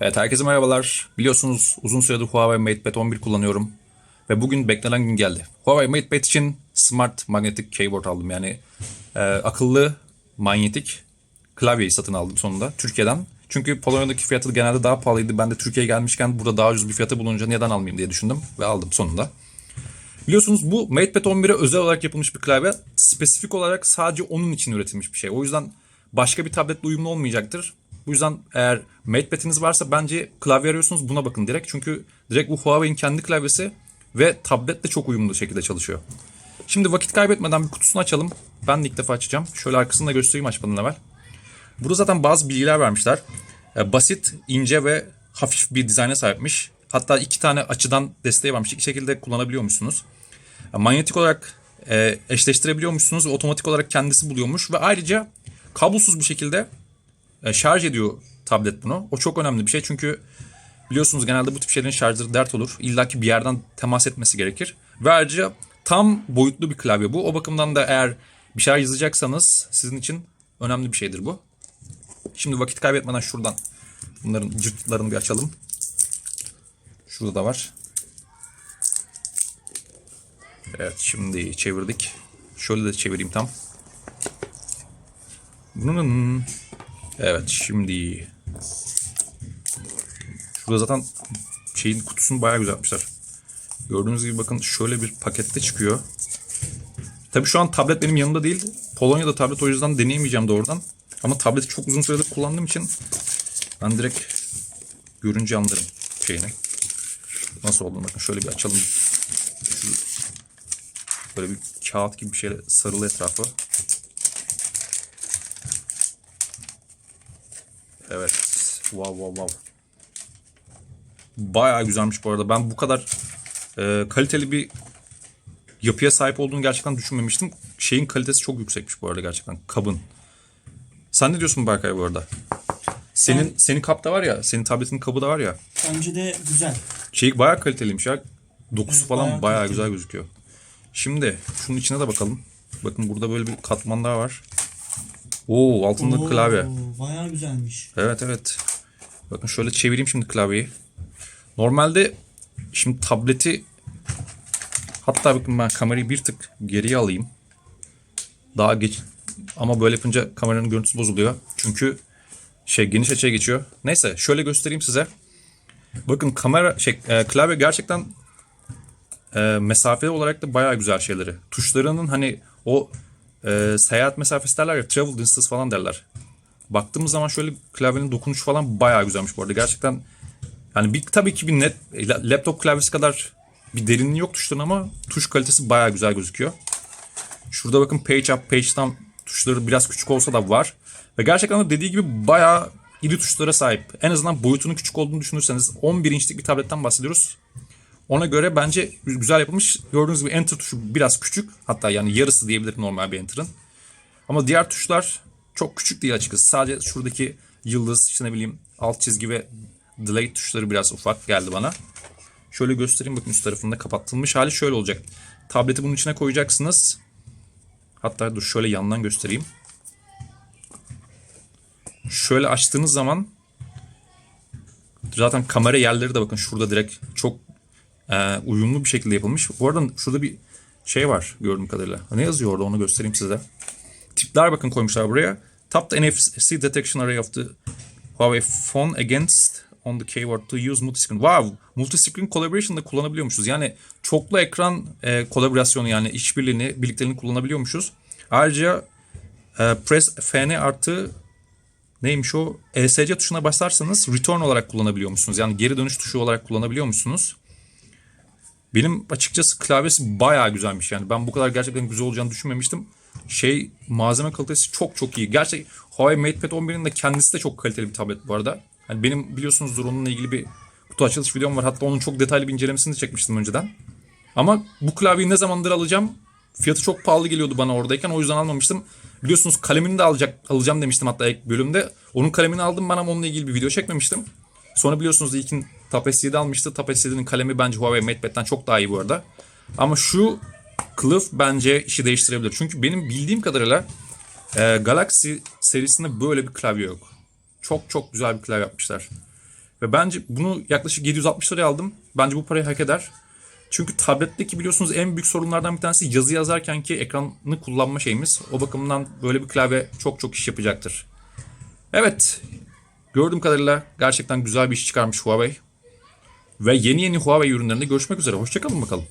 Evet herkese merhabalar. Biliyorsunuz uzun süredir Huawei MatePad 11 kullanıyorum. Ve bugün beklenen gün geldi. Huawei MatePad için Smart Magnetic Keyboard aldım. Yani e, akıllı manyetik klavyeyi satın aldım sonunda Türkiye'den. Çünkü Polonya'daki fiyatı genelde daha pahalıydı. Ben de Türkiye'ye gelmişken burada daha ucuz bir fiyata bulunca neden almayayım diye düşündüm ve aldım sonunda. Biliyorsunuz bu MatePad 11'e özel olarak yapılmış bir klavye. Spesifik olarak sadece onun için üretilmiş bir şey. O yüzden başka bir tabletle uyumlu olmayacaktır. Bu yüzden eğer MatePad'iniz varsa bence klavye arıyorsunuz buna bakın direkt. Çünkü direkt bu Huawei'in kendi klavyesi ve tabletle çok uyumlu şekilde çalışıyor. Şimdi vakit kaybetmeden bir kutusunu açalım. Ben de ilk defa açacağım. Şöyle arkasını da göstereyim açmadan evvel. Burada zaten bazı bilgiler vermişler. E, basit, ince ve hafif bir dizayna sahipmiş. Hatta iki tane açıdan desteği varmış. İki şekilde kullanabiliyormuşsunuz. E, manyetik olarak e, eşleştirebiliyormuşsunuz ve otomatik olarak kendisi buluyormuş. Ve ayrıca kablosuz bir şekilde e, şarj ediyor tablet bunu. O çok önemli bir şey çünkü biliyorsunuz genelde bu tip şeylerin şarjları dert olur. İlla ki bir yerden temas etmesi gerekir. Ve ayrıca tam boyutlu bir klavye bu. O bakımdan da eğer bir şeyler yazacaksanız sizin için önemli bir şeydir bu. Şimdi vakit kaybetmeden şuradan bunların cırtlarını bir açalım. Şurada da var. Evet şimdi çevirdik. Şöyle de çevireyim tam. Evet şimdi Şurada zaten şeyin kutusunu bayağı güzel. Gördüğünüz gibi bakın şöyle bir pakette çıkıyor. Tabi şu an tablet benim yanımda değil. Polonya'da tablet o yüzden deneyemeyeceğim doğrudan. Ama tableti çok uzun süredir kullandığım için ben direkt görünce anlarım şeyini. Nasıl olduğunu bakın şöyle bir açalım. Şu, böyle bir kağıt gibi bir şeyle sarılı etrafı. Evet. Wow wow wow. Bayağı güzelmiş bu arada. Ben bu kadar e, kaliteli bir yapıya sahip olduğunu gerçekten düşünmemiştim. Şeyin kalitesi çok yüksekmiş bu arada gerçekten. Kabın. Sen ne diyorsun Berkay bu arada? Senin Ben- senin kap da var ya, senin tabletin kabı da var ya. Bence de güzel. Şey bayağı kaliteliymiş ya. Dokusu Evet, falan bayağı bayağı, kaliteli. güzel gözüküyor. Şimdi şunun içine de bakalım. Bakın burada böyle bir katman daha var. Oo altında Oo, klavye. Bayağı güzelmiş. Evet evet. Bakın şöyle çevireyim şimdi klavyeyi. Normalde şimdi tableti hatta bakın ben kamerayı bir tık geriye alayım. Daha geç ama böyle yapınca kameranın görüntüsü bozuluyor. Çünkü şey geniş açıya geçiyor. Neyse şöyle göstereyim size. Bakın kamera şey e, klavye gerçekten e, mesafe olarak da bayağı güzel şeyleri. Tuşlarının hani o e, seyahat mesafesi derler ya travel distance falan derler. Baktığımız zaman şöyle klavyenin dokunuşu falan bayağı güzelmiş bu arada. Gerçekten yani bir tabii ki bir net la- laptop klavyesi kadar bir derinliği yok tuşların ama tuş kalitesi bayağı güzel gözüküyor. Şurada bakın page up, page down tuşları biraz küçük olsa da var. Ve gerçekten de dediği gibi bayağı iri tuşlara sahip. En azından boyutunun küçük olduğunu düşünürseniz 11 inçlik bir tabletten bahsediyoruz. Ona göre bence güzel yapılmış. Gördüğünüz gibi enter tuşu biraz küçük. Hatta yani yarısı diyebilirim normal bir enter'ın. Ama diğer tuşlar çok küçük değil açıkçası. Sadece şuradaki yıldız, işte ne bileyim alt çizgi ve delay tuşları biraz ufak geldi bana. Şöyle göstereyim bakın üst tarafında kapattılmış hali şöyle olacak. Tableti bunun içine koyacaksınız. Hatta dur şöyle yandan göstereyim. Şöyle açtığınız zaman zaten kamera yerleri de bakın şurada direkt çok e, uyumlu bir şekilde yapılmış. Bu arada şurada bir şey var gördüğüm kadarıyla. Ne yazıyor orada onu göstereyim size. Tipler bakın koymuşlar buraya. Tap the NFC detection array of the Huawei phone against on the keyboard to use multiscreen. Wow! Multiscreen collaboration'da kullanabiliyormuşuz. Yani çoklu ekran e, kolaborasyonu yani işbirliğini, birlikteliğini kullanabiliyormuşuz. Ayrıca e, press Fn artı neymiş o? ESC tuşuna basarsanız return olarak kullanabiliyormuşsunuz. Yani geri dönüş tuşu olarak kullanabiliyormuşsunuz. Benim açıkçası klavyesi bayağı güzelmiş yani. Ben bu kadar gerçekten güzel olacağını düşünmemiştim. Şey malzeme kalitesi çok çok iyi. Gerçek Huawei MatePad 11'in de kendisi de çok kaliteli bir tablet bu arada. Hani benim biliyorsunuzdur onunla ilgili bir kutu açılış videom var. Hatta onun çok detaylı bir incelemesini de çekmiştim önceden. Ama bu klavyeyi ne zamandır alacağım? Fiyatı çok pahalı geliyordu bana oradayken o yüzden almamıştım. Biliyorsunuz kalemini de alacak alacağım demiştim hatta ilk bölümde. Onun kalemini aldım ben ama onunla ilgili bir video çekmemiştim. Sonra biliyorsunuz ilkin Tapes 7 almıştı. Tapes 7'nin kalemi bence Huawei MatePad'den çok daha iyi bu arada. Ama şu kılıf bence işi değiştirebilir. Çünkü benim bildiğim kadarıyla e, Galaxy serisinde böyle bir klavye yok. Çok çok güzel bir klavye yapmışlar. Ve bence bunu yaklaşık 760 liraya aldım. Bence bu parayı hak eder. Çünkü tabletteki biliyorsunuz en büyük sorunlardan bir tanesi yazı yazarken ki ekranını kullanma şeyimiz. O bakımdan böyle bir klavye çok çok iş yapacaktır. Evet, Gördüğüm kadarıyla gerçekten güzel bir iş çıkarmış Huawei. Ve yeni yeni Huawei ürünlerinde görüşmek üzere. Hoşçakalın bakalım.